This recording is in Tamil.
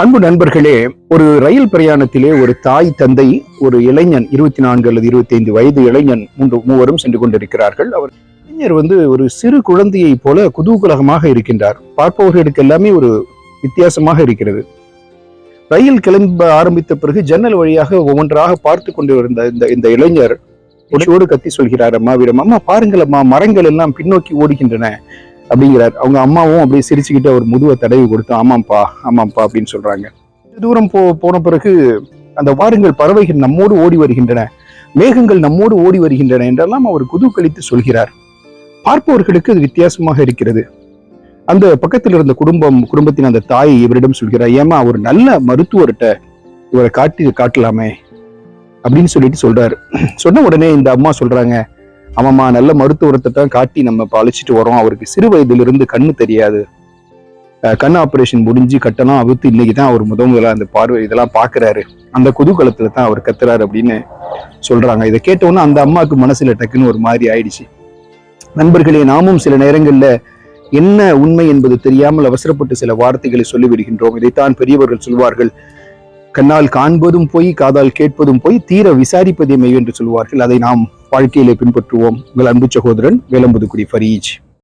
அன்பு நண்பர்களே ஒரு ரயில் பிரயாணத்திலே ஒரு தாய் தந்தை ஒரு இளைஞன் இருபத்தி நான்கு அல்லது இருபத்தி ஐந்து வயது இளைஞன் மூன்று மூவரும் சென்று கொண்டிருக்கிறார்கள். அவர் இளைஞர் வந்து ஒரு சிறு குழந்தையைப் போல குதூகலகமாக இருக்கின்றார். பார்ப்பவர்களுக்கு எல்லாமே ஒரு வித்தியாசமாக இருக்கிறது. ரயில் கிளம்ப ஆரம்பித்த பிறகு ஜன்னல் வழியாக ஒவ்வொன்றாக பார்த்து கொண்டு இருந்த இந்த இந்த இளைஞர் உடையோடு கத்தி சொல்கிறார் அம்மாவிடம் அம்மா பாருங்கள் அம்மா மரங்கள் எல்லாம் பின்னோக்கி ஓடுகின்றன. அப்படிங்கிறார். அவங்க அம்மாவும் அப்படியே சிரிச்சுக்கிட்டு அவர் முதுவை தடவி கொடுத்து ஆமாம்ப்பா ஆமாம்ப்பா அப்படின்னு சொல்றாங்க. தூரம் போ போன பிறகு அந்த வாருங்கள் பறவைகள் நம்மோடு ஓடி வருகின்றன மேகங்கள் நம்மோடு ஓடி வருகின்றன என்றெல்லாம் அவர் குதூகலித்து சொல்கிறார். பார்ப்பவர்களுக்கு அது வித்தியாசமாக இருக்கிறது. அந்த பக்கத்தில் இருந்த குடும்பம் குடும்பத்தின் அந்த தாய் இவரிடம் சொல்கிறார் ஏமா ஒரு நல்ல மருத்துவர்கிட்ட இவரை காட்டி காட்டலாமே அப்படின்னு சொல்லிட்டு சொல்றாரு. சொன்ன உடனே இந்த அம்மா சொல்றாங்க ஆமாம்மா நல்ல மருத்துவத்தை தான் காட்டி நம்ம இப்போ அழைச்சிட்டு வரோம் அவருக்கு சிறு வயதிலிருந்து கண்ணு தெரியாது. கண் ஆப்ரேஷன் முடிஞ்சு கட்டணம் அவுத்து இன்னைக்கு தான் அவர் முத முதல்ல அந்த பார்வை இதெல்லாம் பார்க்குறாரு அந்த குதூகலத்தில் தான் அவர் கத்துறாரு அப்படின்னு சொல்றாங்க. இதை கேட்டவுடனே அந்த அம்மாவுக்கு மனசுல டக்குன்னு ஒரு மாதிரி ஆயிடுச்சு. நண்பர்களே நாமும் சில நேரங்கள்ல என்ன உண்மை என்பது தெரியாமல் அவசரப்பட்டு சில வார்த்தைகளை சொல்லிவிடுகின்றோம். இதைத்தான் பெரியவர்கள் சொல்வார்கள். கண்ணால் காண்பதும் போய் காதால் கேட்பதும் போய் தீர விசாரிப்பதே மெய் என்று சொல்வார்கள். அதை நாம் வாழ்க்கையிலே பின்பற்றுவோம். உங்கள் அன்பு சகோதரன் வேலம்புதுக்குடி ஃபரீஜ்.